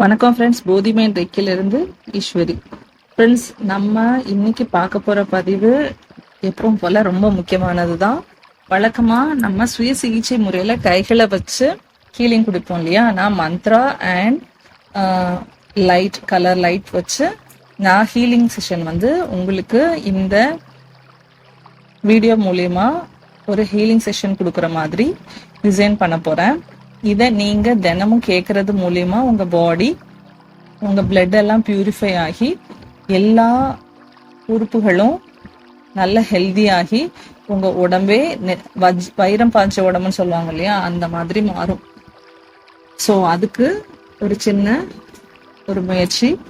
வணக்கம் ஃப்ரெண்ட்ஸ் போதிமேன் ரெக்கிலிருந்து ஈஸ்வரி. ஃப்ரெண்ட்ஸ் நம்ம இன்னைக்கு பார்க்க போகிற பதிவு எப்பவும் போல ரொம்ப முக்கியமானது தான் வழக்கமாக நம்ம சுய சிகிச்சை முறையில் கைகளை வச்சு ஹீலிங் கொடுப்போம் இல்லையா? நான் மந்த்ரா அண்ட் லைட் கலர் லைட் வச்சு நான் ஹீலிங் செஷன் வந்து உங்களுக்கு இந்த வீடியோ மூலயமா ஒரு ஹீலிங் செஷன் கொடுக்குற மாதிரி டிசைன் பண்ண போகிறேன் இதை நீங்க தினமும் கேட்கறது மூலியமா உங்க பாடி உங்க பிளட் எல்லாம் பியூரிஃபை ஆகி எல்லா உறுப்புகளும் நல்ல ஹெல்தி ஆகி உங்க உடம்பே நெ- வஜ்- வைரம் பாய்ச்ச உடம்புன்னு சொல்லுவாங்க இல்லையா? அந்த மாதிரி மாறும். ஸோ அதுக்கு ஒரு சின்ன ஒரு முயற்சி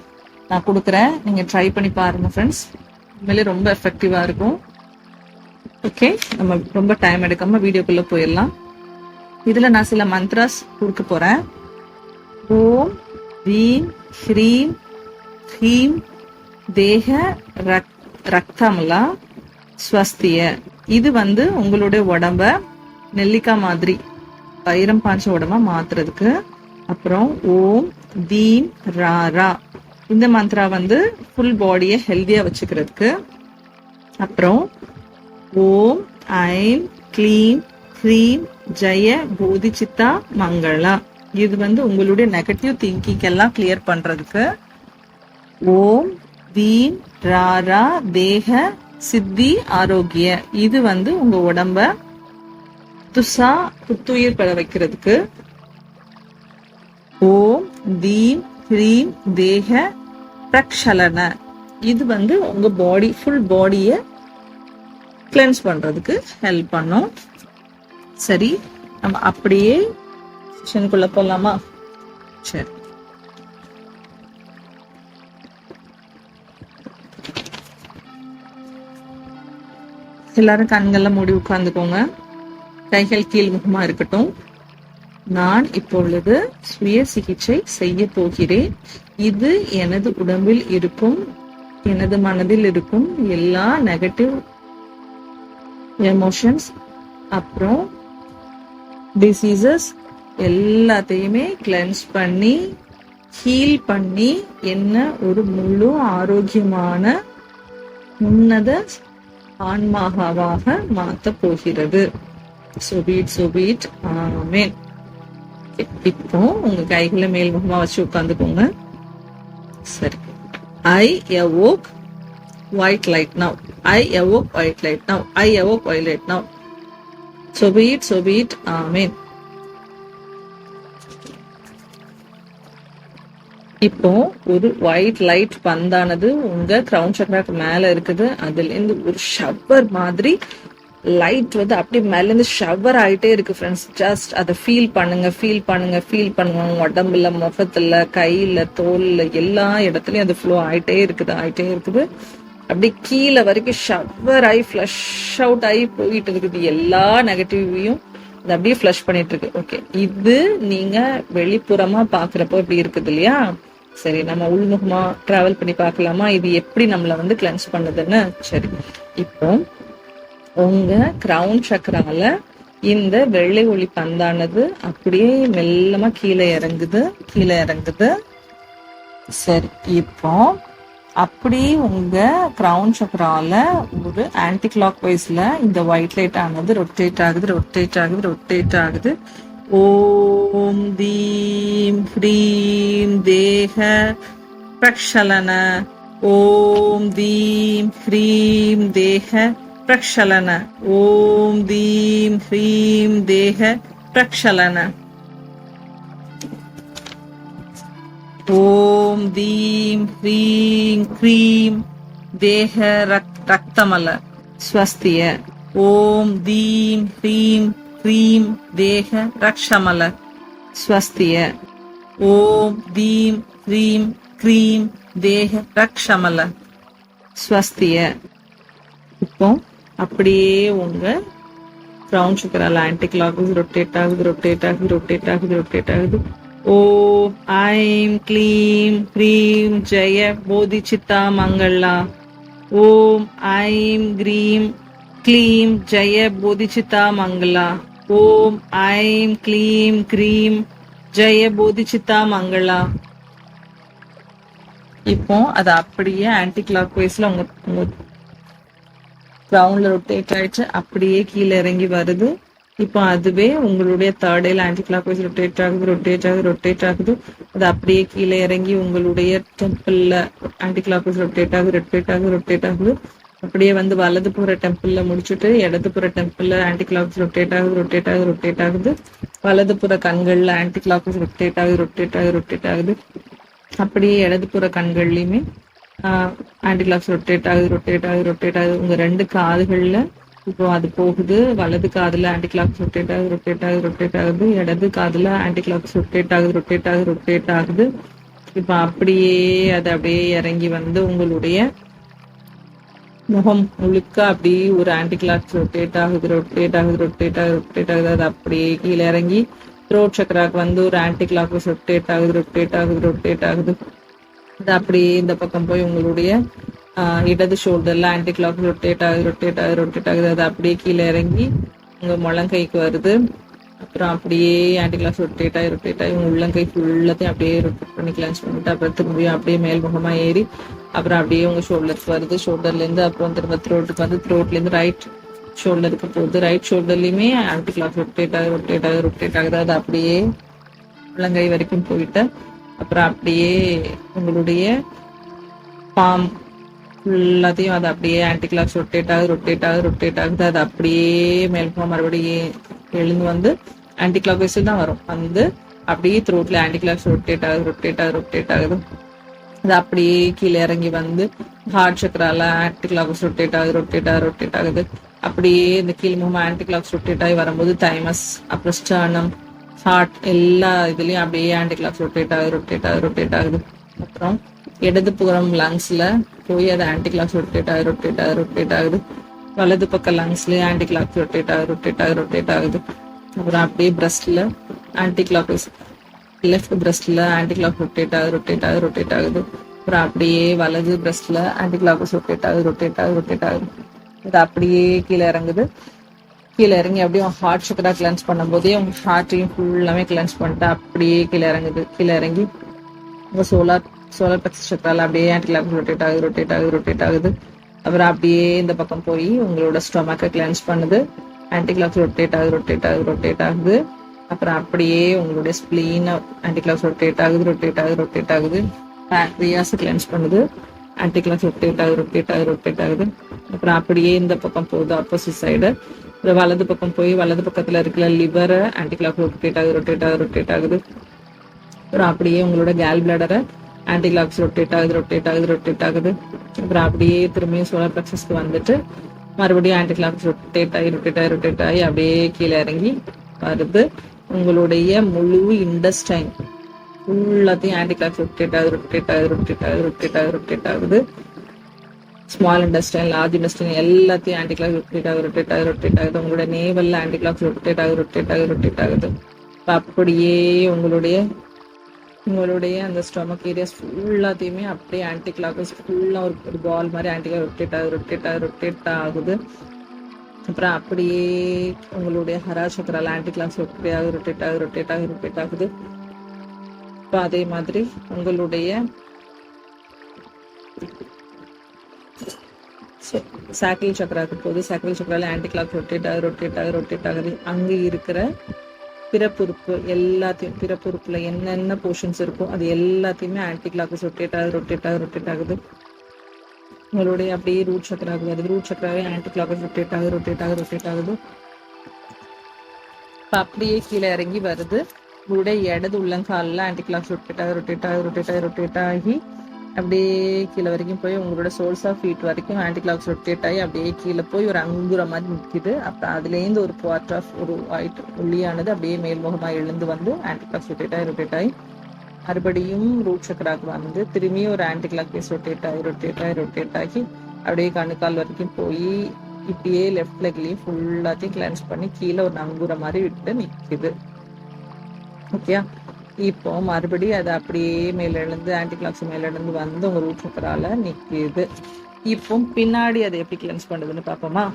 நான் கொடுக்குறேன். நீங்க ட்ரை பண்ணி பாருங்க ஃப்ரெண்ட்ஸ் உண்மையிலே ரொம்ப எஃபெக்டிவா இருக்கும். ஓகே நம்ம ரொம்ப டைம் எடுக்காம வீடியோக்குள்ள போயிடலாம். இதுல நான் சில மந்த்ராஸ் கொடுக்க போறேன். ஓம் ரீம் ஹ்ரீம் ஹீம் தேக ரக்- ரக்தமலா ஸ்வஸ்திய. இது வந்து உங்களுடைய உடம்ப நெல்லிக்காய் மாதிரி வைரம் பாஞ்ச உடம்பா மாத்துறதுக்கு. அப்புறம் ஓம் தீம் ரா ரா. இந்த மந்த்ரா வந்து ஃபுல் பாடியை ஹெல்தியா வச்சுக்கிறதுக்கு. அப்புறம் ஓம் ஐம் க்ளீம் ஹ்ரீம் ஜெய போதிச்சித்தா மங்களா இது வந்து உங்களுடைய நெகட்டிவ் திங்கிங் எல்லாம் கிளியர் பண்றதுக்கு. ஓம் தீம் ராரா தேக சித்தி ஆரோக்கிய. இது வந்து உங்க உடம்ப துசா புத்துயிர் பெற வைக்கிறதுக்கு. ஓம் தீம் ஹ்ரீம் தேக பிரக்ஷலன. இது வந்து உங்க பாடி ஃபுல் பாடியை கிளென்ஸ் பண்றதுக்கு ஹெல்ப் பண்ணும். சரி நம்ம அப்படியே செஷனுக்குள்ள போலாமா? சரி. எல்லாரும் கண்கள்ல மூடி உட்கார்ந்துக்கோங்க. கைகள் கீழ்முகமா இருக்கட்டும். நான் இப்பொழுது சுய சிகிச்சை செய்ய போகிறேன். இது எனது உடம்பில் இருக்கும் எனது மனதில் இருக்கும் எல்லா நெகட்டிவ் எமோஷன்ஸ் அப்புறம் டிசீசஸ் எல்லாத்தையுமே கிளென்ஸ் பண்ணி ஹீல் பண்ணி என்ன ஒரு முழு ஆரோக்கியமான உன்னத ஆன்மாகாவாக மாத்த போகிறது. சுபீட் சுபீட் ஆமேன். இப்போ உங்க கைகளை மேல்முகமா வச்சு உட்காந்துக்கோங்க சரி. I evoke white light now I evoke white light now I evoke white light now so be it so be it amen இப்போ ஒரு ஒயிட் லைட் பந்தானது உங்க கிரவுன் சக்கராக்கு மேல இருக்குது. அதுல இருந்து ஒரு ஷவர் மாதிரி லைட் வந்து அப்படியே மேல இருந்து ஷவர் ஆயிட்டே இருக்கு ஃப்ரெண்ட்ஸ் ஜஸ்ட் அதை ஃபீல் பண்ணுங்க ஃபீல் பண்ணுங்க ஃபீல் பண்ணுங்க உடம்புல முகத்துல கையில தோல்ல எல்லா இடத்துலயும் அது ஃப்ளோ ஆயிட்டே இருக்குது ஆயிட்டே இருக்குது. அப்படியே கீழே வரைக்கும் ஷவர் ஆகி ஃப்ளஷ் அவுட் ஆகி போயிட்டு இருக்குது. எல்லா நெகட்டிவையும் அது அப்படியே ஃப்ளஷ் பண்ணிட்டு இருக்கு. ஓகே இது நீங்க வெளிப்புறமா பாக்குறப்போ இப்படி இருக்குது இல்லையா? சரி நம்ம உள்முகமா டிராவல் பண்ணி பார்க்கலாமா? இது எப்படி நம்மள வந்து கிளென்ஸ் பண்ணுதுன்னு? சரி. இப்போ உங்க கிரவுன் சக்கரால இந்த வெள்ளை ஒளி பந்தானது அப்படியே மெல்லமா கீழே இறங்குது கீழே இறங்குது. சரி இப்போ அப்படி உங்க கிரவுன் சக்கரால ஒரு ஆன்டி கிளாக் வைஸ்ல இந்த ஒயிட் லைட் ஆனது ரொட்டேட் ஆகுது ரொட்டேட் ஆகுது ரொட்டேட் ஆகுது. ஓம் தீம் ஹ்ரீம் தேக பிரக்ஷலன. ஓம் தீம் ஹ்ரீம் தேக பிரக்ஷலன. ஓம் தீம் ஹ்ரீம் தேக பிரக்ஷலன. ஓம் ஓம் தீம் ஹ்ரீம் க்ரீம் தேக ரக்- ரக்தமல. ஸ்வஸ்திய. ஓம் தீம் ஹ்ரீம் க்ரீம் தேக ரக்ஷமல. ஸ்வஸ்திய. ஓம் தீம் ஹ்ரீம் க்ரீம் தேக ரக்ஷமல. ஸ்வஸ்திய. இப்போ அப்படியே உங்க ப்ரௌன் சுகரால ஆன்டி கிளாக் ரொட்டேட் ஆகுது ரொட்டேட் ஆகுது ரொட்டேட் ஆகுது ரொட்டேட் ஆகுது. ஓம் ஐம் க்ளீம் க்ரீம் ஜெய போதிச்சித்தா மங்களா. ஓம் ஐம் க்ரீம் க்ளீம் ஜெய போதிச்சித்தா மங்களா. ஓம் ஐம் க்ளீம் க்ரீம் ஜெய போதிச்சித்தா மங்களா. இப்போ அது அப்படியே ஆன்டி கிளாக் வைஸ்ல உங்க உங்க கிரவுண்ட்ல ரொட்டேட் ஆயிடுச்சு. அப்படியே கீழே இறங்கி வருது. இப்போ அதுவே உங்களுடைய தேர்ட் டேல ஆன்டி கிளாக் வைஸ் ரொட்டேட் ஆகுது ரொட்டேட் ஆகுது ரொட்டேட் ஆகுது அது அப்படியே கீழே இறங்கி உங்களுடைய டெம்பிள்ல ஆன்டி கிளாக் வைஸ் ரொட்டேட் ஆகுது ரொட்டேட் ஆகுது ரொட்டேட் ஆகுது அப்படியே வந்து வலது புற டெம்பிள்ல முடிச்சுட்டு இடது புற டெம்பிள்ல ஆன்டி கிளாக் ரொட்டேட் ஆகுது ரொட்டேட் ஆகுது ரொட்டேட் ஆகுது வலது புற கண்கள்ல ஆன்டி கிளாக் ரொட்டேட் ஆகுது ரொட்டேட் ஆகுது ரொட்டேட் ஆகுது அப்படியே இடதுபுற கண்கள்லயுமே ஆன்டி கிளாக்ஸ் ரொட்டேட் ஆகுது ரொட்டேட் ஆகுது ரொட்டேட் ஆகுது உங்க ரெண்டு காதுகள்ல இப்போ அது போகுது. வலது காதுல ஆன்டி கிளாக் ரொட்டேட் ஆகுது ரொட்டேட் ஆகுது ரொட்டேட் ஆகுது. இடது காதுல ஆன்டி கிளாக் ரொட்டேட் ஆகுது ரொட்டேட் ஆகுது ரொட்டேட் ஆகுது. இப்போ அப்படியே அது அப்படியே இறங்கி வந்து உங்களுடைய முகம் முழுக்க அப்படியே ஒரு ஆன்டி கிளாக் ரொட்டேட் ஆகுது ரொட்டேட் ஆகுது ரொட்டேட் ஆகுது ரொட்டேட் ஆகுது. அது அப்படியே கீழே இறங்கி த்ரோட் சக்கராக்கு வந்து ஒரு ஆன்டி கிளாக் ரொட்டேட் ஆகுது ரொட்டேட் ஆகுது ரொட்டேட் ஆகுது. அது அப்படியே இந்த பக்கம் போய் உங்களுடைய இடது ஷோல்டர்ல ஆன்டி கிளாக் ரொட்டேட் ஆகுது ரொட்டேட் ஆகுது ரொட்டேட் ஆகுது அது அப்படியே கீழே இறங்கி உங்க முழங்கைக்கு வருது அப்புறம் அப்படியே ஆன்டி கிளாக் ரொட்டேட் ஆகி ரொட்டேட் ஆகி உங்க உள்ளங்கை ஃபுல்லத்தையும் அப்படியே ரொட்டேட் பண்ணி கிளான்ஸ் பண்ணிட்டு அப்புறம் திரும்பியும் அப்படியே மேல்முகமா ஏறி அப்புறம் அப்படியே உங்க ஷோல்டருக்கு வருது ஷோல்டர்ல இருந்து அப்புறம் திரும்ப த்ரோட்டுக்கு வந்து த்ரோட்ல இருந்து ரைட் ஷோல்டருக்கு போகுது ரைட் ஷோல்டர்லயுமே ஆன்டி கிளாக் ரொட்டேட் ஆகுது ரொட்டேட் ஆகுது ரொட்டேட் ஆகுது அது அப்படியே உள்ளங்கை வரைக்கும் போயிட்டு அப்புறம் அப்படியே உங்களுடைய பாம் ஃபுல்லாத்தையும் அது அப்படியே ஆன்டிகிளாக்ஸ் ரொட்டேட் ஆகுது ரொட்டேட் ஆகுது ரொட்டேட் ஆகுது. அது அப்படியே மேல்போ மறுபடியும் எழுந்து வந்து ஆன்டி கிளாக் தான் வரும். வந்து அப்படியே த்ரோட்ல ஆன்டிகிளாக்ஸ் ரொட்டேட் ஆகுது ரொட்டேட் ஆகுது ரொட்டேட் ஆகுது. அது அப்படியே கீழே இறங்கி வந்து ஹார்ட் சக்கரால ஆன்டி கிளாக்ஸ் ரொட்டேட் ஆகுது ரொட்டேட் ஆகுது ரொட்டேட் ஆகுது. அப்படியே இந்த கீழ் முகம் ஆன்டி ரொட்டேட் ஆகி வரும்போது தைமஸ் அப்புறம் ஸ்டர்னம் ஹார்ட் எல்லா இதுலயும் அப்படியே ஆன்டிகிளாக்ஸ் ரொட்டேட் ஆகுது ரொட்டேட் ஆகுது ரொட்டேட் ஆகுது. அப்புறம் இடது புறம் லங்ஸ்ல போய் அது ஆன்டி கிளாக் ரொட்டேட் ஆகுது ரொட்டேட் ஆகுது ரொட்டேட் ஆகுது. வலது பக்க லங்ஸ்லயே ஆன்டி கிளாக் ரொட்டேட் ஆகுது ரொட்டேட் ஆகுது ரொட்டேட் ஆகுது. அப்புறம் அப்படியே பிரஸ்ட்ல ஆன்டி கிளாக் லெஃப்ட் பிரஸ்ட்ல ஆன்டி கிளாக் ரொட்டேட் ஆகுது ரொட்டேட் ஆகுது. ரொட்டேட் ஆகுது அப்புறம் அப்படியே வலது பிரஸ்ட்ல ஆன்டி கிளாக் ரொட்டேட் ஆகுது ரொட்டேட் ஆகுது ரொட்டேட் ஆகுது. இது அப்படியே கீழே இறங்குது. கீழே இறங்கி அப்படியே ஹார்ட் சக்கரா கிளென்ஸ் பண்ணும்போதே உங்க ஹார்ட்டையும் ஃபுல்லாமே கிளென்ஸ் பண்ணிட்டு அப்படியே கீழே இறங்குது. கீழே இறங்கி உங்க சோலார் சோலார் பிளக்ஸ் சக்கரால அப்படியே ஆன்டி கிளாக் ரொட்டேட் ஆகுது ரொட்டேட் ஆகுது ரொட்டேட் ஆகுது அப்புறம் அப்படியே இந்த பக்கம் போய் உங்களோட ஸ்டொமக்கை கிளென்ஸ் பண்ணுது ஆன்டிகிளாக் ரொட்டேட் ஆகுது ரொட்டேட் ஆகுது ரொட்டேட் ஆகுது அப்புறம் அப்படியே உங்களுடைய ஸ்பிளீன் ஆன்டிகிளாக் ரொட்டேட் ஆகுது ரொட்டேட் ஆகுது ரொட்டேட் ஆகுது பேக்ரியாஸ் கிளென்ஸ் பண்ணுது ஆன்டிகிளாக் ரொட்டேட் ஆகுது ரொட்டேட் ஆகுது ரொட்டேட் ஆகுது அப்புறம் அப்படியே இந்த பக்கம் போகுது ஆப்போசிட் சைடு அப்புறம் வலது பக்கம் போய் வலது பக்கத்தில் இருக்கிற லிவரை ஆன்டிகிளாக் ரொட்டேட் ஆகுது ரொட்டேட் ஆகுது ரொட்டேட் ஆகுது அப்புறம் அப்படியே உங்களோட கேல் பிளடரை ஆன்டி கிளாக்ஸ் ரொட்டேட் ஆகுது ரொட்டேட் ஆகுது ரொட்டேட் ஆகுது அப்புறம் அப்படியே திரும்பியும் சோலார் பிளக்ஸஸ்க்கு வந்துட்டு மறுபடியும் ஆன்டி கிளாக்ஸ் ரொட்டேட் ஆகி ரொட்டேட் ஆகி ரொட்டேட் ஆகி அப்படியே கீழே இறங்கி வருது உங்களுடைய முழு இண்டஸ்டைன் ஃபுல்லாத்தையும் ஆன்டி கிளாக்ஸ் ரொட்டேட் ஆகுது ரொட்டேட் ஆகுது ரொட்டேட் ஆகுது ரொட்டேட் ஆகுது ரொட்டேட் ஆகுது ஸ்மால் இண்டஸ்ட்ரியல் லார்ஜ் இண்டஸ்ட்ரியல் எல்லாத்தையும் ஆன்டி கிளாக் ரொட்டேட் ஆகுது ரொட்டேட் ஆகுது ரொட்டேட் ஆகுது உங்களோட நேவலில் ஆன்டி கிளாக்ஸ் ரொட்டேட் ஆகுது ரொட்டேட் ஆகுது ரொட்டேட் ஆகுது அப்படியே உங்களுடைய உங்களுடைய அந்த ஸ்டொமக் ஏரியாஸ் ஃபுல்லாத்தையுமே அப்படியே ஆன்டி கிளாக்கஸ் ஃபுல்லாக ஒரு ஒரு பால் மாதிரி ஆன்டி ரொட்டேட் ஆகுது ரொட்டேட் ஆகுது ரொட்டேட் ஆகுது. அப்புறம் அப்படியே உங்களுடைய ஹரா சக்கரால ஆன்டி கிளாக்ஸ் ரொட்டேட் ஆகுது ரொட்டேட் ஆகுது ரொட்டேட் ஆகுது ரொட்டேட் ஆகுது. இப்போ அதே மாதிரி உங்களுடைய சாக்கிள் சக்கராக்கு போகுது சாக்கிள் சக்கரால் ஆன்டி கிளாக் ரொட்டேட் ஆகுது ரொட்டேட் ஆகுது ரொட்டேட் ஆகுது அங்கே இருக்கிற பிறப்புறுப்பு எல்லாத்தையும் பிறப்புறுப்புல என்னென்ன போர்ஷன்ஸ் இருக்கோ அது எல்லாத்தையுமே ஆன்டி கிளாக் ரொட்டேட் ஆகுது ரொட்டேட் ஆகுது ரொட்டேட் ஆகுது. உங்களுடைய அப்படியே ரூட் சக்கராக்கு அது ரூட் சக்கராகவே ஆன்டி கிளாக் ரொட்டேட் ஆகுது ரொட்டேட் ஆகுது ரொட்டேட் ஆகுது. அப்படியே கீழே இறங்கி வருது. உங்களுடைய இடது உள்ளங்காலில் ஆன்டி கிளாக் ரொட்டேட் ஆகி ரொட்டேட் ஆகி ரொட்டேட் ஆகி ரொட்டேட் ஆகி அப்படியே கீழே வரைக்கும் போய் உங்களோட சோல்ஸ் ஆஃப் ஃபீட் வரைக்கும் ஆன்டி கிளாக்ஸ் ரொட்டேட் ஆகி அப்படியே கீழே போய் ஒரு அங்குற மாதிரி நிற்கிது அப்புறம் அதுலேருந்து ஒரு பார்ட் ஆஃப் ஒரு ஒயிட் ஒல்லியானது அப்படியே மேல்முகமாக எழுந்து வந்து ஆன்டி கிளாக்ஸ் ரொட்டேட் ஆகி ரொட்டேட் ஆகி மறுபடியும் ரூட் சக்கராக்கு வந்து திரும்பியும் ஒரு ஆன்டி கிளாக் பேஸ் ரொட்டேட் ஆகி ரொட்டேட் ஆகி ரொட்டேட் ஆகி அப்படியே கணுக்கால் வரைக்கும் போய் இப்படியே லெஃப்ட் லெக்லயும் ஃபுல்லாத்தையும் கிளென்ஸ் பண்ணி கீழே ஒரு நங்குற மாதிரி விட்டு நிற்கிது ஓகேயா இப்போ மறுபடியும் அது அப்படியே மேல எழுந்து ஆன்டி கிளாக்ஸ் மேல வந்து உங்க ரூட் சக்கரால நிற்குது இப்போ பின்னாடி அதை எப்படி கிளென்ஸ் பண்ணுதுன்னு பார்ப்போமா?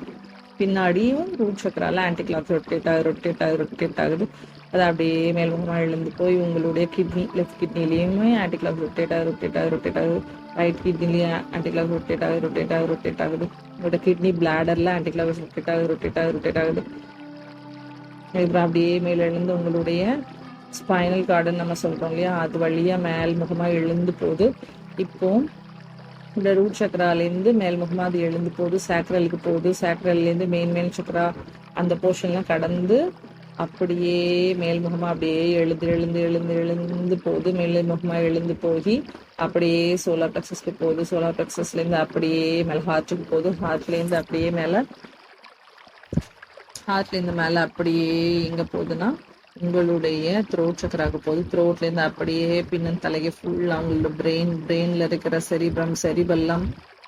பின்னாடியும் ரூட் சக்கரால ஆன்டி கிளாக்ஸ் ரொட்டேட் ஆகுது ரொட்டேட் ஆகுது ரொட்டேட் ஆகுது. அது அப்படியே மேல்முகமாக எழுந்து போய் உங்களுடைய கிட்னி லெஃப்ட் கிட்னிலையுமே ஆன்டி கிளாக் ரொட்டேட் ஆகுது ரொட்டேட் ஆகுது ரொட்டேட் ஆகுது. ரைட் கிட்னிலையும் ஆன்டி கிளாக் ரொட்டேட் ஆகுது ரொட்டேட் ஆகுது ரொட்டேட் ஆகுது. உங்களோட கிட்னி பிளாடரில் ஆன்டி கிளாக் ரொட்டேட் ஆகுது ரொட்டேட் ஆகுது ரொட்டேட் ஆகுது. அப்புறம் அப்படியே மேலெழுந்து உங்களுடைய ஸ்பைனல் கார்டுன்னு நம்ம சொல்கிறோம் இல்லையா? அது வழியாக மேல் முகமாக எழுந்து போகுது இப்போ இந்த ரூட் சக்கராலேருந்து மேல்முகமாக அது எழுந்து போகுது சேக்ரலுக்கு போகுது சேக்ரல்லேருந்து மெயின் மெயின் சக்கரா அந்த போர்ஷன்லாம் கடந்து அப்படியே மேல்முகமாக அப்படியே எழுந்து எழுந்து எழுந்து எழுந்து போகுது மேல்முகமாக எழுந்து போய் அப்படியே சோலார் பிளக்ஸஸ்க்கு போகுது சோலார் பிளக்ஸஸ்லேருந்து அப்படியே மேலே ஹார்ட்டுக்கு போகுது ஹார்ட்லேருந்து அப்படியே மேலே ஹார்ட்லேருந்து மேலே அப்படியே எங்கே போகுதுன்னா உங்களுடைய த்ரோட் சக்கராக போகுது த்ரோட்லேருந்து அப்படியே பின்னன் தலையை ஃபுல்லாக உங்களோட பிரெயின் பிரெயினில் இருக்கிற செரிப்ரம் செரிபெல்லாம்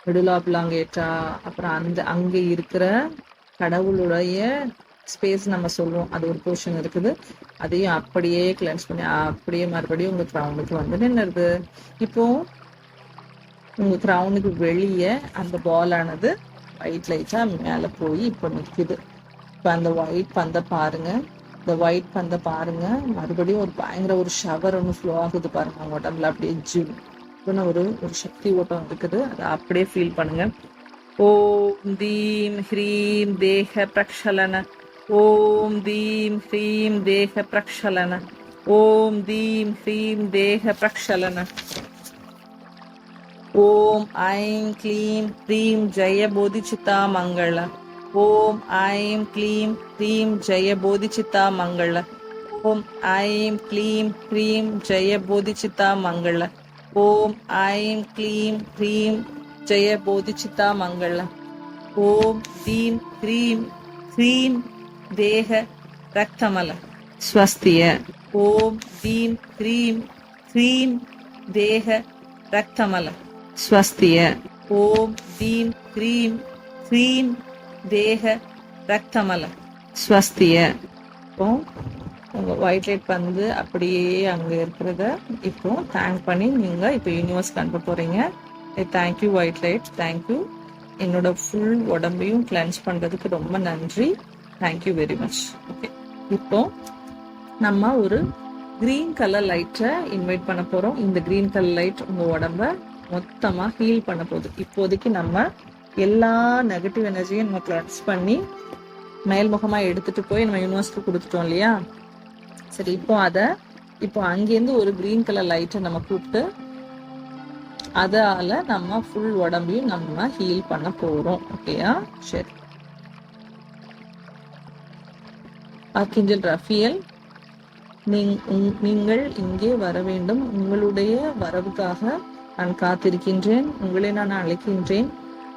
மிடுலாப்லாங்கேட்டா அப்புறம் அந்த அங்கே இருக்கிற கடவுளுடைய ஸ்பேஸ் நம்ம சொல்லுவோம் அது ஒரு போர்ஷன் இருக்குது. அதையும் அப்படியே கிளென்ஸ் பண்ணி அப்படியே மறுபடியும் உங்க க்ரௌனுக்கு வந்து நின்றுது இப்போ உங்க க்ரௌனுக்கு வெளியே அந்த பாலானது ஒயிட் லைட்டா மேலே போய் இப்போ நிற்குது இப்போ அந்த ஒயிட் பந்தை பாருங்க. இந்த ஒயிட் பந்தை பாருங்க. மறுபடியும் ஒரு பயங்கர ஒரு ஷவர் ஒன்று ஃப்ளோ ஆகுது பாருங்க உடம்புல. அப்படியே ஜிம். ஒரு ஒரு சக்தி ஓட்டம் இருக்குது. அதை அப்படியே ஃபீல் பண்ணுங்க. ஓம் தீம் ஹ்ரீம் தேக பிரக்ஷலன. ஓம் தீம் ஹ்ரீம் தேக பிரக்ஷலன. ஓம் தீம் ஹ்ரீம் தேக பிரக்ஷலன. ஓம் ஐம் க்ளீம் ஹ்ரீம் ஜெய போதிச்சிதா மங்கள. ओम ऐं क्लीं ह्रीं जय बोधिचिता मङ्गळ ओम ऐं क्लीं ह्रीं जय बोधिचिता मङ्गळ ओम ऐं क्लीं ह्रीं जय बोधिचिता मङ्गळ ओम ह्रीं ह्रीं ह्रीं देह रक्तमल। स्वस्तिय। ओम ह्रीं ह्रीं ह्रीं देह रक्तमल। स्वस्तिय। ओम ह्रीं ह्रीं ह्रीं தேக ரக்தமல ஸ்வஸ்திய. இப்போ உங்க ஒயிட் லைட் வந்து அப்படியே அங்க இருக்கிறத இப்போ தேங்க் பண்ணி நீங்க இப்போ யூனிவர்ஸ்க்கு அனுப்ப போறீங்க. Thank you white light thank you என்னோட ஃபுல் உடம்பையும் கிளென்ஸ் பண்றதுக்கு ரொம்ப நன்றி. தேங்க்யூ வெரி மச் ஓகே இப்போ நம்ம ஒரு கிரீன் கலர் லைட்டை இன்வைட் பண்ண போறோம். இந்த கிரீன் கலர் லைட் உங்க உடம்ப மொத்தமா ஹீல் பண்ண போகுது. இப்போதைக்கு நம்ம எல்லா நெகட்டிவ் எனர்ஜியும் நம்ம கிளன்ஸ் பண்ணி மேல்முகமாக எடுத்துட்டு போய் நம்ம யூனிவர்ஸ்க்கு கொடுத்துட்டோம் இல்லையா? சரி இப்போ அதை இப்போ அங்கேருந்து ஒரு கிரீன் கலர் லைட்டை நம்ம கூப்பிட்டு அதால நம்ம ஃபுல் உடம்பையும் நம்ம ஹீல் பண்ண போறோம். ஓகேயா சரி. ஆர்கிஞ்சல் ரஃபியல் நீங்- உங்- நீங்கள் இங்கே வர வேண்டும். உங்களுடைய வரவுக்காக நான் காத்திருக்கின்றேன். உங்களை நான் அழைக்கின்றேன்.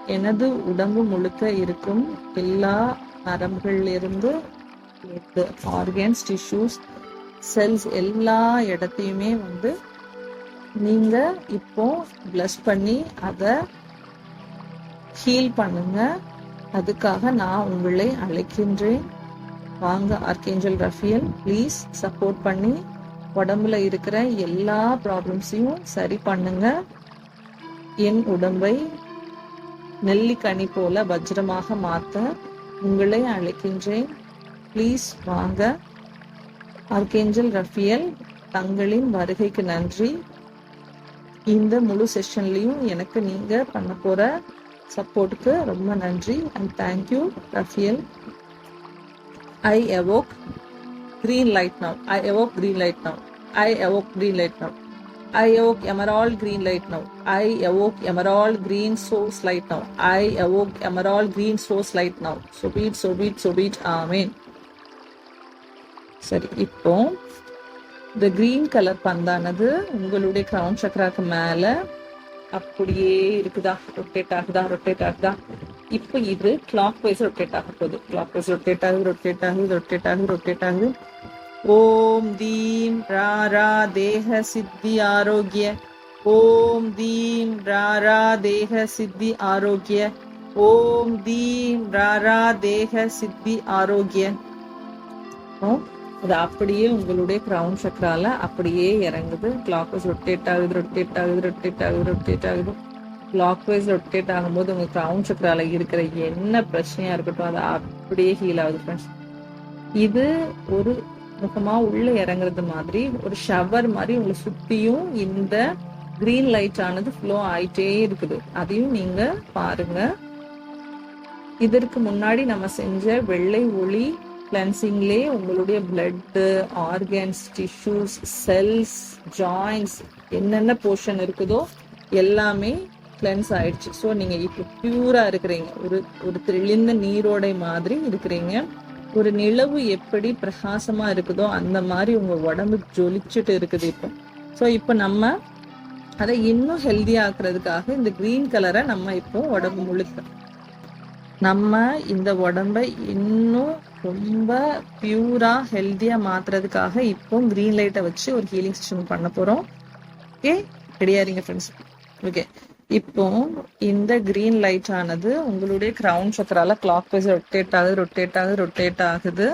எனது உடம்பு முழுக்க இருக்கும் எல்லா நரம்புகளிலிருந்து ஆர்கன்ஸ் டிஷ்யூஸ் செல்ஸ் எல்லா இடத்தையுமே வந்து நீங்க இப்போ பிளஸ் பண்ணி அதை ஹீல் பண்ணுங்க. அதுக்காக நான் உங்களை அழைக்கின்றேன். வாங்க ஆர்கேஞ்சல் ரஃபியல் ப்ளீஸ் சப்போர்ட் பண்ணி உடம்புல இருக்கிற எல்லா ப்ராப்ளம்ஸையும் சரி பண்ணுங்க. என் உடம்பை நெல்லிக்கனி போல வஜ்ரமாக மாற்ற உங்களை அழைக்கின்றேன் ப்ளீஸ் வாங்க ஆர்கேஞ்சல் ரஃபியல் தங்களின் வருகைக்கு நன்றி இந்த முழு செஷன்லையும் எனக்கு நீங்க பண்ண போற சப்போர்ட்டுக்கு ரொம்ப நன்றி and thank you Raphael I evoke green light now. I evoke green light now. I evoke green light now. I evoke emerald green light now. I evoke emerald green source light now. I evoke emerald green source light now. So be it, so so. Amen. சரி இப்போ இந்த green colour பந்தானது உங்களுடைய crown சக்கராக்கு மேல அப்படியே இருக்குதா rotate ஆகுதா rotate ஆகுதா இப்போ இது கிளாக் வைஸ் ரொட்டேட் ஆக போகுது கிளாக் வைஸ் ரொட்டேட் ஆகுது ரொட்டேட் ஆகுது ரொட்டேட் ஆகுது ரொட்டேட் ஆகுது ஓம் தீம் ரா ரா தேக சித்தி ஆரோக்கிய. ஓம் தீம் ரா ரா தேக சித்தி ஆரோக்கிய. ஓம் தீம் ரா ரா தேக சித்தி ஆரோக்கிய. அது அப்படியே உங்களுடைய கிரவுன் சக்கரால அப்படியே இறங்குது. கிளாக் வைஸ் ரொட்டேட் ஆகுது ரொட்டேட் ஆகுது ரொட்டேட் ஆகுது ரொட்டேட் ஆகுது. கிளாக் வைஸ் ரொட்டேட் ஆகும்போது உங்க கிரவுன் சக்கரால இருக்கிற என்ன பிரச்சனையா இருக்கட்டும் அது அப்படியே ஹீல் ஆகுது ஃப்ரெண்ட்ஸ் இது ஒரு முகமா உள்ள இறங்குறது மாதிரி ஒரு ஷவர் மாதிரி உங்களை சுத்தியும் இந்த கிரீன் லைட் ஆனது ஃப்ளோ ஆயிட்டே இருக்குது. அதையும் நீங்க பாருங்க. இதற்கு முன்னாடி நம்ம செஞ்ச வெள்ளை ஒளி கிளென்சிங்லேயே உங்களுடைய blood organs tissues cells joints என்னென்ன போர்ஷன் இருக்குதோ எல்லாமே கிளென்ஸ் ஆயிடுச்சு. ஸோ நீங்கள் இப்போ பியூரா இருக்கிறீங்க. ஒரு ஒரு தெளிந்த நீரோடை மாதிரி இருக்கிறீங்க. ஒரு நிலவு எப்படி பிரகாசமா இருக்குதோ அந்த மாதிரி உங்க உடம்பு ஜொலிச்சுட்டு இருக்குது இப்போ. ஸோ இப்போ நம்ம அதை இன்னும் ஹெல்தியா ஆக்குறதுக்காக இந்த கிரீன் கலரை நம்ம இப்போ உடம்பு முழுக்க. நம்ம இந்த உடம்ப இன்னும் ரொம்ப பியூரா ஹெல்தியா மாத்துறதுக்காக இப்போ கிரீன் லைட்டை வச்சு ஒரு ஹீலிங் செஷன் பண்ண போறோம். ஓகே ரெடியா இருங்க ஃப்ரெண்ட்ஸ் ஓகே இப்போ இந்த கிரீன் லைட் ஆனது உங்களுடைய கிரவுன் சக்கரால கிளாக் வைஸ் ரொட்டேட் ஆகுது ரொட்டேட் ஆகுது ரொட்டேட் ஆகுது.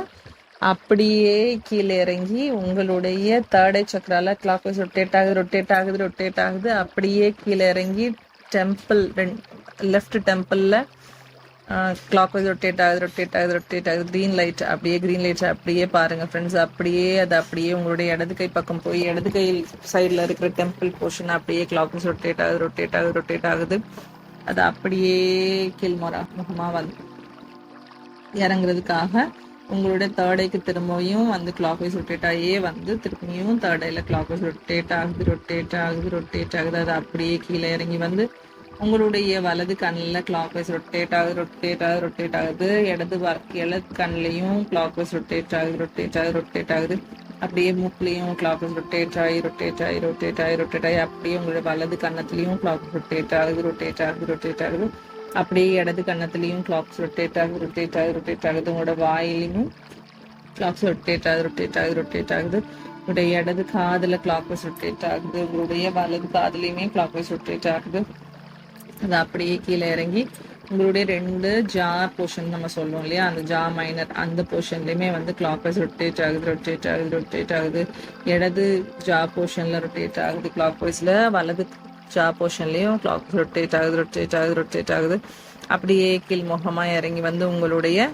அப்படியே கீழே இறங்கி உங்களுடைய தேர்டை சக்கரால கிளாக் வைஸ் ரொட்டேட் ஆகுது ரொட்டேட் ஆகுது ரொட்டேட் ஆகுது. அப்படியே கீழே இறங்கி டெம்பிள் லெஃப்ட் டெம்பிளில் கிளாக் வைஸ் ரொட்டேட் ஆகுது ரொட்டேட் ஆகுது ரொட்டேட் ஆகுது. க்ரீன் லைட் அப்படியே க்ரீன் லைட் அப்படியே பாருங்க ஃப்ரெண்ட்ஸ் அப்படியே அது அப்படியே உங்களுடைய இடது கை பக்கம் போய் இடது கை சைடில் இருக்கிற டெம்பிள் போர்ஷன் அப்படியே கிளாக் வைஸ் ரொட்டேட் ஆகுது ரொட்டேட் ஆகுது ரொட்டேட் ஆகுது. அது அப்படியே கீழ்மரா முகமாக வந்து இறங்குறதுக்காக உங்களுடைய தேர்ட் ஐக்கு திரும்பியும் வந்து கிளாக் வைஸ் ரொட்டேட் ஆகியே வந்து திரும்பியும் தேர்ட் ஐல கிளாக் வைஸ் ரொட்டேட் ஆகுது ரொட்டேட் ஆகுது ரொட்டேட் ஆகுது. அது அப்படியே கீழே இறங்கி வந்து உங்களுடைய வலது கண்ணில் கிளாக் வைஸ் ரொட்டேட் ஆகுது ரொட்டேட் ஆகுது ரொட்டேட் ஆகுது இடது இடது கண்ணிலையும் கிளாக் வைஸ் ரொட்டேட் ஆகுது ரொட்டேட் ஆகுது ரொட்டேட் ஆகுது அப்படியே மூக்குலையும் கிளாக் வைஸ் ரொட்டேட் ஆகி ரொட்டேட் ஆகி ரொட்டேட் ஆகி ரொட்டேட் ஆகி அப்படியே உங்களுடைய வலது கன்னத்துலையும் கிளாக் ரொட்டேட் ஆகுது ரொட்டேட் ஆகுது ரொட்டேட் ஆகுது அப்படியே இடது கன்னத்துலையும் கிளாக்ஸ் ரொட்டேட் ஆகுது ரொட்டேட் ஆகுது ரொட்டேட் ஆகுது உங்களோட வாயிலையும் கிளாக்ஸ் ரொட்டேட் ஆகுது ரொட்டேட் ஆகுது ரொட்டேட் ஆகுது உங்களுடைய இடது காதில் கிளாக் வைஸ் ரொட்டேட் ஆகுது உங்களுடைய வலது காதுலையுமே கிளாக் வைஸ் ரொட்டேட் ஆகுது அது அப்படியே கீழே இறங்கி உங்களுடைய ரெண்டு ஜா போர்ஷன் நம்ம சொல்லுவோம் இல்லையா? அந்த ஜா மைனர் அந்த போர்ஷன்லையுமே வந்து கிளாக்வைஸ் ரொட்டேட் ஆகுது ரொட்டேட் ஆகுது ரொட்டேட் ஆகுது. இடது ஜா போர்ஷன்ல ரொட்டேட் ஆகுது கிளாக்வைஸ்ல வலது ஜா போர்ஷன்லயும் கிளாக் ரொட்டேட் ஆகுது ரொட்டேட் ஆகுது ரொட்டேட் ஆகுது. அப்படியே கீழ் முகமா இறங்கி வந்து உங்களுடைய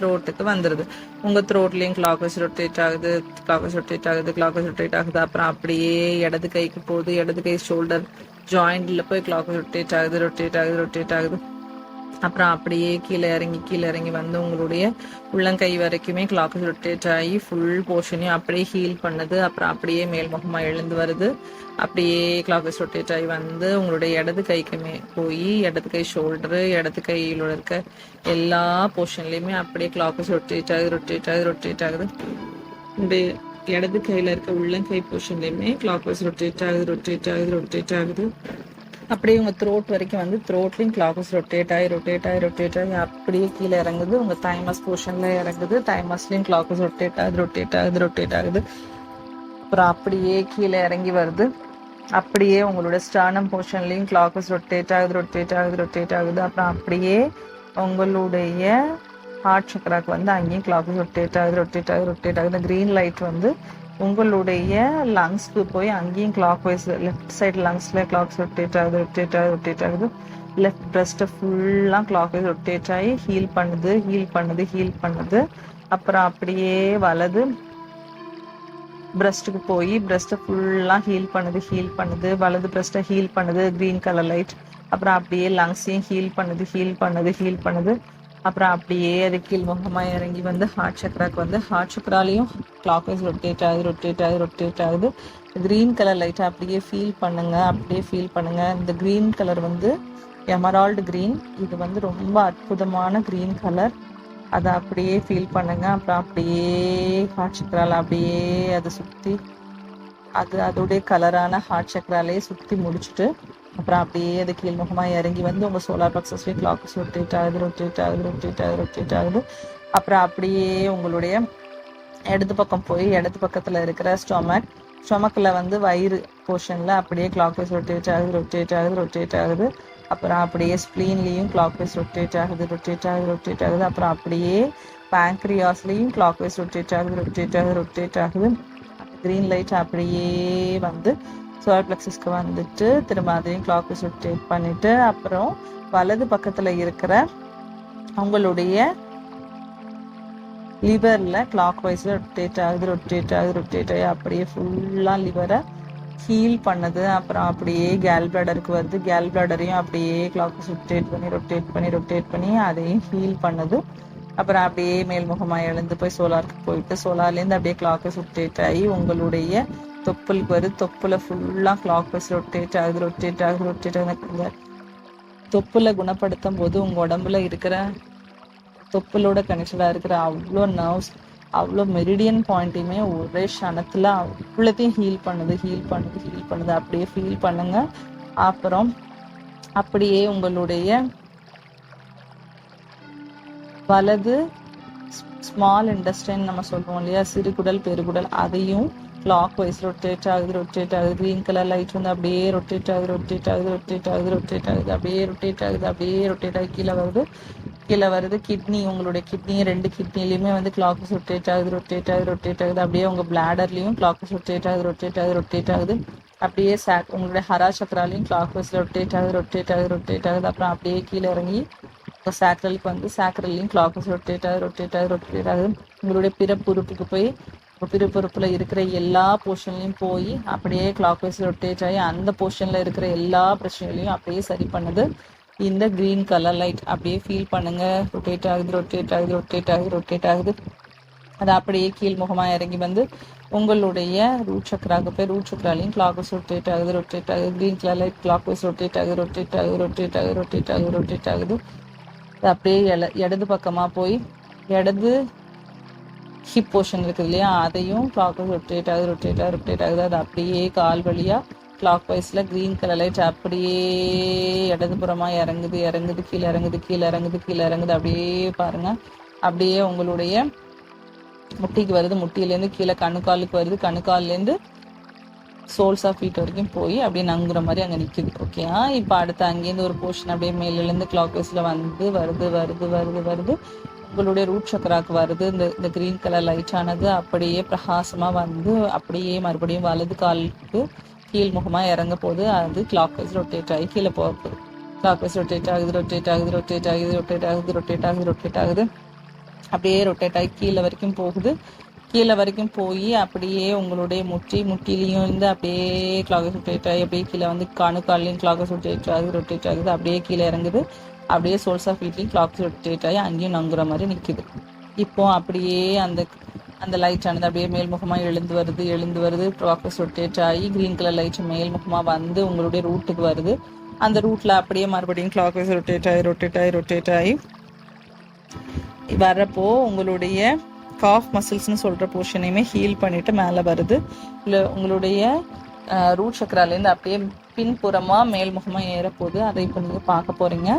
த்ரோட்டுக்கு வந்துடுது உங்க த்ரோட்லயும் கிளாக்வைஸ் ரொட்டேட் ஆகுது கிளாக்வைஸ் ரொட்டேட் ஆகுது கிளாக்வைஸ் ரொட்டேட் ஆகுது. அப்புறம் அப்படியே இடது கைக்கு போகுது இடது கை ஷோல்டர் ஜாயிண்டில் போய் கிளாக் ரொட்டேட் ஆகுது ரொட்டேட் ஆகுது ரொட்டேட் ஆகுது. அப்புறம் அப்படியே கீழே இறங்கி கீழே இறங்கி வந்து உங்களுடைய உள்ளங்கை வரைக்குமே கிளாக் ரொட்டேட் ஆகி ஃபுல் போர்ஷனையும் அப்படியே ஹீல் பண்ணுது. அப்புறம் அப்படியே மேல்முகமாக எழுந்து வருது. அப்படியே கிளாக் ரொட்டேட் ஆகி வந்து உங்களுடைய இடது கைக்குமே போய் இடது கை ஷோல்டரு இடது கையில் இருக்க எல்லா போர்ஷன்லேயுமே அப்படியே கிளாக் ரொட்டேட் ஆகுது ரொட்டேட் ஆகுது ரொட்டேட் ஆகுது. அப்படியே இடது கையில் இருக்க உள்ளங்கை போர்ஷன்லையுமே கிளாக் வைஸ் ரொட்டேட் ஆகுது ரொட்டேட் ஆகுது ரொட்டேட் ஆகுது. அப்படியே உங்கள் த்ரோட் வரைக்கும் வந்து த்ரோட்லையும் கிளாக் வைஸ் ரொட்டேட் ஆகி ரொட்டேட் ஆகி ரொட்டேட் ஆகி அப்படியே கீழே இறங்குது. உங்கள் தைமஸ் போர்ஷனில் இறங்குது. தைமஸ்லயும் கிளாக் வைஸ் ரொட்டேட் ஆகுது ரொட்டேட் ஆகுது ரொட்டேட் ஆகுது. அப்புறம் அப்படியே கீழே இறங்கி வருது. அப்படியே உங்களோட ஸ்டானம் போர்ஷன்லையும் கிளாக் வைஸ் ரொட்டேட் ஆகுது ரொட்டேட் ஆகுது ரொட்டேட் ஆகுது. அப்புறம் அப்படியே உங்களுடைய ஹார்ட் சக்கராக்கு வந்து அங்கேயும் கிளாக் ரொட்டேட் ஆகுது ரொட்டேட் ஆகுது ரொட்டேட் ஆகுது. க்ரீன் லைட் வந்து உங்களுடைய லங்ஸ்க்கு போய் அங்கேயும் கிளாக் வைஸ் லெஃப்ட் சைடு லங்ஸில் கிளாக்ஸ் ரொட்டேட் ஆகுது ரொட்டேட் ஆகுது ரொட்டேட் ஆகுது. லெஃப்ட் பிரஸ்ட்டை ஃபுல்லாக கிளாக் வைஸ் ரொட்டேட் ஆகி ஹீல் பண்ணுது ஹீல் பண்ணுது ஹீல் பண்ணுது. அப்புறம் அப்படியே வலது பிரஸ்ட்டுக்கு போய் பிரஸ்ட்டை ஃபுல்லாக ஹீல் பண்ணுது ஹீல் பண்ணுது. வலது பிரஸ்ட்டை ஹீல் பண்ணுது க்ரீன் கலர் லைட் அப்புறம் அப்படியே லங்ஸையும் ஹீல் பண்ணுது ஹீல் பண்ணுது ஹீல் பண்ணுது. அப்புறம் அப்படியே அது கீழ்முகமாக இறங்கி வந்து ஹார்ட் சக்கராக்கு வந்து ஹார்ட் சக்கராலையும் கிளாக் வைஸ் ரொட்டேட் ஆகுது ரொட்டேட் ஆகுது ரொட்டேட் ஆகுது. க்ரீன் கலர் லைட்டை அப்படியே ஃபீல் பண்ணுங்கள் அப்படியே ஃபீல் பண்ணுங்கள் இந்த க்ரீன் கலர் வந்து எமரால்டு க்ரீன் இது வந்து ரொம்ப அற்புதமான க்ரீன் கலர் அதை அப்படியே ஃபீல் பண்ணுங்க. அப்புறம் அப்படியே ஹார்ட் சக்கரால அப்படியே அதை சுற்றி அது அதோடைய கலரான ஹார்ட் சக்கராலேயே சுற்றி முடிச்சுட்டு அப்புறம் அப்படியே அது கீழ்முகமாக இறங்கி வந்து உங்கள் சோலார் பிளக்ஸஸ்லேயே கிளாக்ஸ் ரொட்டேட் ஆகுது ரொட்டேட் ஆகுது ரொட்டேட் ஆகுது ரொட்டேட் ஆகுது. அப்புறம் அப்படியே உங்களுடைய இடது பக்கம் போய் இடது பக்கத்தில் இருக்கிற ஸ்டொமக் ஸ்டொமக்கில் வந்து வயிறு போர்ஷனில் அப்படியே கிளாக் வைஸ் ரொட்டேட் ஆகுது ரொட்டேட் ஆகுது ரொட்டேட் ஆகுது. அப்புறம் அப்படியே ஸ்ப்ளீன்லேயும் கிளாக் வைஸ் ரொட்டேட் ஆகுது ரொட்டேட் ஆகுது ரொட்டேட் ஆகுது. அப்புறம் அப்படியே பேங்க்ரியாஸ்லேயும் கிளாக் வைஸ் ரொட்டேட் ஆகுது ரொட்டேட் ஆகுது ரொட்டேட் ஆகுது. க்ரீன் லைட் அப்படியே வந்து சோலார் பிளக்ஸஸ்க்கு வந்துட்டு திரும்ப அதையும் கிளாக்கு சுட்டேட் பண்ணிவிட்டு பண்ணிட்டு அப்புறம் வலது பக்கத்தில் இருக்கிற அவங்களுடைய லிவரில் கிளாக் வைஸில் ரொட்டேட் ஆகுது ரொட்டேட் ஆகுது ரொட்டேட் ஆகி அப்படியே ஃபுல்லாக லிவரை ஹீல் பண்ணுது. அப்புறம் அப்படியே கேல் பிளாடருக்கு வருது. கேல் பிளாடரையும் அப்படியே கிளாக் ரொட்டேட் பண்ணி ரொட்டேட் பண்ணி ரொட்டேட் பண்ணி அதையும் ஹீல் பண்ணுது. அப்புறம் அப்படியே மேல்முகமாக எழுந்து போய் சோலாருக்கு போயிட்டு சோலார்லேருந்து அப்படியே கிளாக்கு சுட்டேட் ஆகி உங்களுடைய தொப்புளுக்கு வருது தொப்புல ஃபுல்லாக கிளாக் வைஸ் ரொட்டேட் ஆகுது ரொட்டேட் ஆகுது ரொட்டேட் ஆகுது தொப்புல குணப்படுத்தும் போது உங்கள் உடம்புல இருக்கிற தொப்புலோட கனெக்டடாக இருக்கிற அவ்வளோ நர்வ்ஸ் அவ்வளோ மெரிடியன் பாயிண்ட்டையுமே ஒரே க்ஷணத்தில் அவ்வளோத்தையும் ஹீல் பண்ணுது ஹீல் பண்ணுது ஹீல் பண்ணுது. அப்படியே ஃபீல் பண்ணுங்க. அப்புறம் அப்படியே உங்களுடைய வலது ஸ்மால் இண்டஸ்ட்ரின்னு நம்ம சொல்லுவோம் இல்லையா? சிறுகுடல் பெருகுடல் அதையும் கிளாக் வைஸ் ரொட்டேட் ஆகுது ரொட்டேட் ஆகுது கிரீன் கலர் லைட் வந்து அப்படியே ரொட்டேட் ஆகுது ரொட்டேட் ஆகுது ரொட்டேட் ஆகுது ரொட்டேட் ஆகுது அப்படியே ரொட்டேட் ஆகுது அப்படியே ரொட்டேட் ஆகி கீழே வருது கீழே வருது கிட்னி உங்களுடைய கிட்னி ரெண்டு கிட்னிலையுமே வந்து கிளாக் ரொட்டேட் ஆகுது ரொட்டேட் ஆகுது ரொட்டேட் ஆகுது அப்படியே உங்கள் பிளாடர்லையும் கிளாக் ரொட்டேட் ஆகுது ரொட்டேட் ஆகுது ரொட்டேட் ஆகுது அப்படியே சாக் உங்களுடைய ஹரா சக்கராலையும் கிளாக் வைஸ் ரொட்டேட் ஆகுது ரொட்டேட் ஆகுது ரொட்டேட் ஆகுது அப்புறம் அப்படியே கீழே இறங்கி இப்போ சாக்ரலுக்கு வந்து சாக்ரல்லையும் கிளாக் வைஸ் ரொட்டேட் ஆகுது ரொட்டேட் ஆகுது ரொட்டேட் ஆகுது உங்களுடைய பிறப்புறுப்புக்கு போய் விறுவிறுப்பில் இருக்கிற எல்லா போர்ஷன்லையும் போய் அப்படியே கிளாக் வைஸ் ரொட்டேட் ஆகி அந்த போர்ஷனில் இருக்கிற எல்லா பிரச்சனைகளையும் அப்படியே சரி பண்ணுது. இந்த க்ரீன் கலர் லைட் அப்படியே ஃபீல் பண்ணுங்க. ரொட்டேட் ஆகுது ரொட்டேட் ஆகுது ரொட்டேட் ஆகுது ரொட்டேட் ஆகுது. அது அப்படியே கீழ் முகமாக இறங்கி வந்து உங்களுடைய ரூட் சக்கராக போய் ரூட் சக்கராலையும் கிளாக் வைஸ் ரொட்டேட் ஆகுது ரொட்டேட் ஆகுது. Green colour light clockwise rotate ஆகுது ரொட்டேட் ஆகுது ரொட்டேட் ஆகுது ரொட்டேட் ஆகுது ரொட்டேட் ஆகுது. அது அப்படியே எல- இடது பக்கமாக போய் இடது ஹிப் போர்ஷன் இருக்குது இல்லையா? அதையும் கிளாக் வைஸ் ரொட்டேட் ஆகுது ரொட்டேட் ஆகுது ரொட்டேட் ஆகுது. அது அப்படியே கால் வழியாக கிளாக் வைஸில் க்ரீன் கலர் லைட் அப்படியே இடதுபுறமாக இறங்குது இறங்குது கீழே இறங்குது கீழே இறங்குது கீழே இறங்குது. அப்படியே பாருங்கள் அப்படியே உங்களுடைய முட்டிக்கு வருது. முட்டியிலேருந்து கீழே கணுக்காலுக்கு வருது. கணுக்கால்லேருந்து சோல்ஸ் ஆஃப் ஃபீட் வரைக்கும் போய் அப்படியே நங்குற மாதிரி அங்கே நிற்குது ஓகேயா இப்போ அடுத்து அங்கேருந்து ஒரு போர்ஷன் அப்படியே மேலேருந்து கிளாக் வைஸில் வந்து வருது வருது வருது வருது. உங்களுடைய ரூட் சக்கராக்கு வருது இந்த இந்த க்ரீன் கலர் லைட் ஆனது அப்படியே பிரகாசமாக வந்து அப்படியே மறுபடியும் வலது காலுக்கு கீழ் முகமாக இறங்க போகுது அது கிளாக் வைஸ் ரொட்டேட் ஆகி கீழே போக போகுது. கிளாக் வைஸ் ரொட்டேட் ஆகுது ரொட்டேட் ஆகுது ரொட்டேட் ஆகுது ரொட்டேட் ஆகுது ரொட்டேட் ஆகுது ரொட்டேட் ஆகுது. அப்படியே ரொட்டேட் ஆகி கீழே வரைக்கும் போகுது. கீழே வரைக்கும் போய் அப்படியே உங்களுடைய முட்டி முட்டிலையும் இருந்து அப்படியே கிளாக் ரொட்டேட் ஆகி அப்படியே கீழே வந்து கணுக்கால்லையும் கிளாக் ரொட்டேட் ஆகுது ரொட்டேட் ஆகுது அப்படியே கீழே இறங்குது. அப்படியே சோல்ஸ் ஆஃப் வீட்லையும் கிளாக் ரொட்டேட் ஆகி அங்கேயும் நங்குற மாதிரி நிற்கிது இப்போ அப்படியே அந்த அந்த லைட் ஆனது அப்படியே மேல்முகமாக எழுந்து வருது எழுந்து வருது ப்ராக்ரஸ் ரொட்டேட் ஆகி க்ரீன் கலர் லைட் மேல்முகமாக வந்து உங்களுடைய ரூட்டுக்கு வருது. அந்த ரூட்ல அப்படியே மறுபடியும் கிளாக் வைஸ் ரொட்டேட் ஆகி ரொட்டேட் ஆகி ரொட்டேட் ஆகி வரப்போ உங்களுடைய காஃப் மசில்ஸ்னு சொல்கிற போர்ஷனையுமே ஹீல் பண்ணிட்டு மேலே வருது. இல்லை உங்களுடைய ரூட் சக்கராலேருந்து அப்படியே பின்புறமா மேல்முகமா ஏறப்போகுது. அதை இப்போ நீங்க பார்க்க போறீங்க.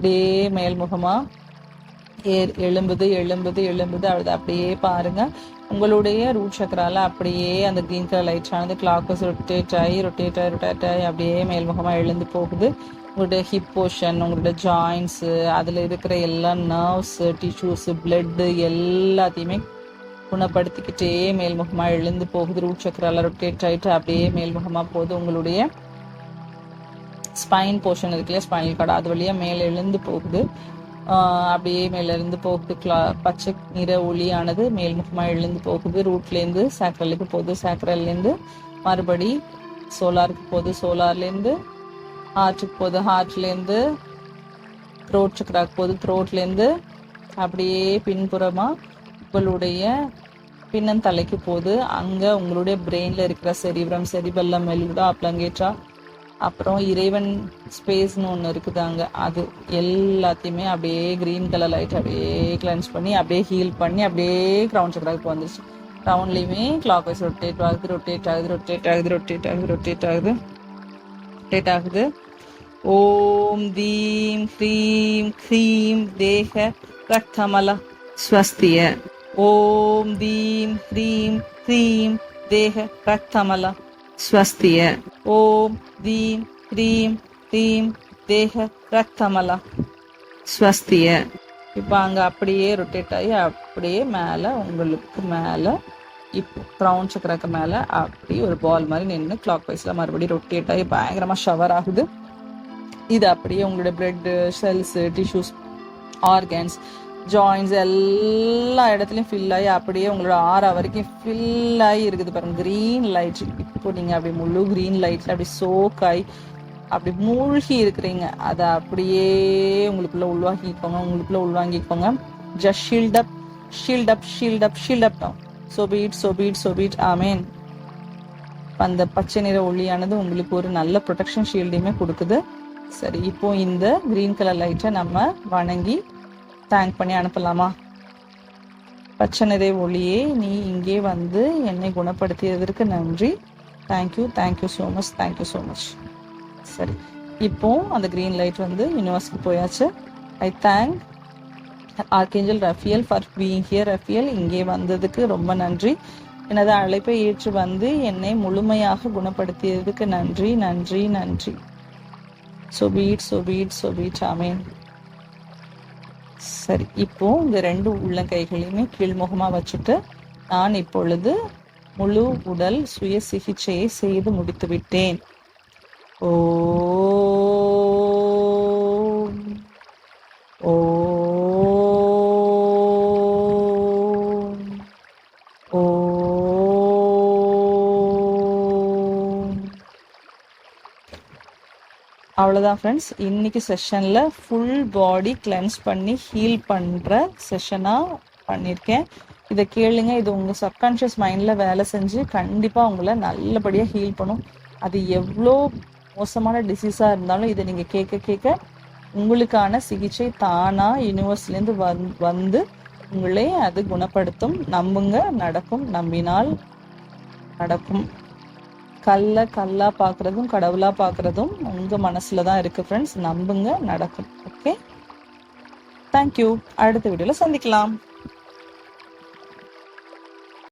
அப்படியே மேல்முகமா ஏ- எழும்புது எழும்புது எழும்புது அது அப்படியே பாருங்க. உங்களுடைய ரூட் சக்கரால அப்படியே அந்த கிரீன் கலர் லைட் ஆனது கிளாக்கஸ் ரொட்டேட் ஆகி ரொட்டேட் ஆகி ரொட்டேட் ஆகி அப்படியே மேல்முகமா எழுந்து போகுது. உங்களுடைய ஹிப் போர்ஷன் உங்களுடைய ஜாயின்ஸ் அதுல இருக்கிற எல்லா நர்வ்ஸ் டிஷ்யூஸ் பிளட் எல்லாத்தையுமே குணப்படுத்திக்கிட்டே மேல்முகமா எழுந்து போகுது. ரூட் சக்கரால ரொட்டேட் ஆயிட்டு அப்படியே மேல்முகமா போகுது உங்களுடைய ஸ்பைன் போர்ஷன் இருக்கு இல்லையா? ஸ்பைனல் கார்டு அது வழியாக மேலே எழுந்து போகுது. அப்படியே மேலேருந்து போகுது. கிளா பச்சை நிற ஒளியானது மேல்முகமாக எழுந்து போகுது. ரூட்லேருந்து சாக்ரலுக்கு போகுது. சாக்ரல்லேருந்து மறுபடி சோலாருக்கு போகுது. சோலார்லேருந்து ஹார்ட்டுக்கு போகுது. ஹார்ட்லேருந்து த்ரோட் சக்கராக்கு போகுது. த்ரோட்லேருந்து அப்படியே பின்புறமாக உங்களுடைய பின்னந்தலைக்கு போகுது. அங்கே உங்களுடைய பிரெயினில் இருக்கிற செரிப்ரம் செரிபல்லம் மெல்லுடா அப்ளங்கேட்டா அப்புறம் இறைவன் ஸ்பேஸ்னு ஒன்று இருக்குது அங்கே. அது எல்லாத்தையுமே அப்படியே க்ரீன் கலர் லைட் அப்படியே கிளென்ஸ் பண்ணி அப்படியே ஹீல் பண்ணி அப்படியே க்ரௌண்ட் சக்கராக்கு வந்துருச்சு. ரவுண்ட்லேயுமே கிளாக் வைஸ் ரொட்டேட் ஆகுது ரொட்டேட் ஆகுது ரொட்டேட் ஆகுது ரொட்டேட் ஆகுது ரொட்டேட் ஆகுது. ரொட்டேட் ஆகுது. ஓம் தீம் ஹ்ரீம் க்ரீம் தேக ரத்தமல ஸ்வஸ்திய. ஓம் தீம் ஹ்ரீம் க்ரீம் தேக ரத்தமல ஸ்வஸ்திய. ஓம் தீம் ஹ்ரீம் க்ரீம் தேக ரக்தமல ஸ்வஸ்திய. இப்போ அங்கே அப்படியே ரொட்டேட் ஆகி அப்படியே மேலே உங்களுக்கு மேலே இப்போ ப்ரௌன் சக்கராக்கு மேலே அப்படி ஒரு பால் மாதிரி நின்று கிளாக் வைஸில் மறுபடியும் ரொட்டேட் ஆகி பயங்கரமாக ஷவர் ஆகுது. இது அப்படியே உங்களோட blood cells tissues organs joints எல்லா இடத்துலையும் ஃபில் ஆகி அப்படியே உங்களோட ஆறா வரைக்கும் ஃபில் ஆகி இருக்குது பாருங்க. க்ரீன் லைட் இப்போ நீங்கள் அப்படி முழு க்ரீன் லைட்டில் அப்படி சோக் ஆகி அப்படி மூழ்கி இருக்கிறீங்க. அதை அப்படியே உங்களுக்குள்ளே உள்வாங்கிக்கோங்க. உங்களுக்குள்ளே உள்வாங்கிக்கோங்க. Just shield up shield up shield up shield up so so be it so be it be it amen அந்த பச்சை நிற ஒளியானது உங்களுக்கு ஒரு நல்ல ப்ரொடெக்ஷன் ஷீல்டையுமே கொடுக்குது. சரி இப்போ இந்த க்ரீன் கலர் லைட்டை நம்ம வணங்கி தேங்க் பண்ணி அனுப்பலாமா? பச்சை நிறை ஒளியே நீ இங்கே வந்து என்னை குணப்படுத்தியதற்கு நன்றி. Thank you thank you so much thank you so much சரி இப்போ அந்த க்ரீன் லைட் வந்து யூனிவர்ஸ்க்கு போயாச்சு. I thank archangel Raphael for being here Raphael இங்கே வந்ததுக்கு ரொம்ப நன்றி. எனது அழைப்பை ஏற்று வந்து என்னை முழுமையாக குணப்படுத்தியதுக்கு நன்றி நன்றி நன்றி. So be it so be it so be it amen சரி இப்போ இந்த ரெண்டு உள்ளங்கைகளையுமே கீழ்முகமாக வச்சுட்டு நான் இப்பொழுது முழு உடல் சுய சிகிச்சையை செய்து முடித்து விட்டேன் ஓ அவ்வளோதான் ஃப்ரெண்ட்ஸ் இன்னைக்கு செஷனில் ஃபுல் பாடி கிளென்ஸ் பண்ணி ஹீல் பண்ணுற செஷனாக பண்ணியிருக்கேன் இதை கேளுங்க இது உங்கள் சப்கான்ஷியஸ் மைண்டில் வேலை செஞ்சு கண்டிப்பாக உங்களை நல்லபடியாக ஹீல் பண்ணும். அது எவ்வளோ மோசமான டிசீஸாக இருந்தாலும் இதை நீங்கள் கேட்க கேட்க உங்களுக்கான சிகிச்சை தானாக யூனிவர்ஸ்லேருந்து வந் வந்து உங்களே அது குணப்படுத்தும். நம்புங்க நடக்கும். நம்பினால் நடக்கும். கல்ல கல்லா பார்க்குறதும் கடவுளா பார்க்குறதும் உங்கள் மனசில் தான் இருக்குது ஃப்ரெண்ட்ஸ் நம்புங்க நடக்கும். ஓகே தேங்க்யூ அடுத்த வீடியோவில் சந்திக்கலாம்.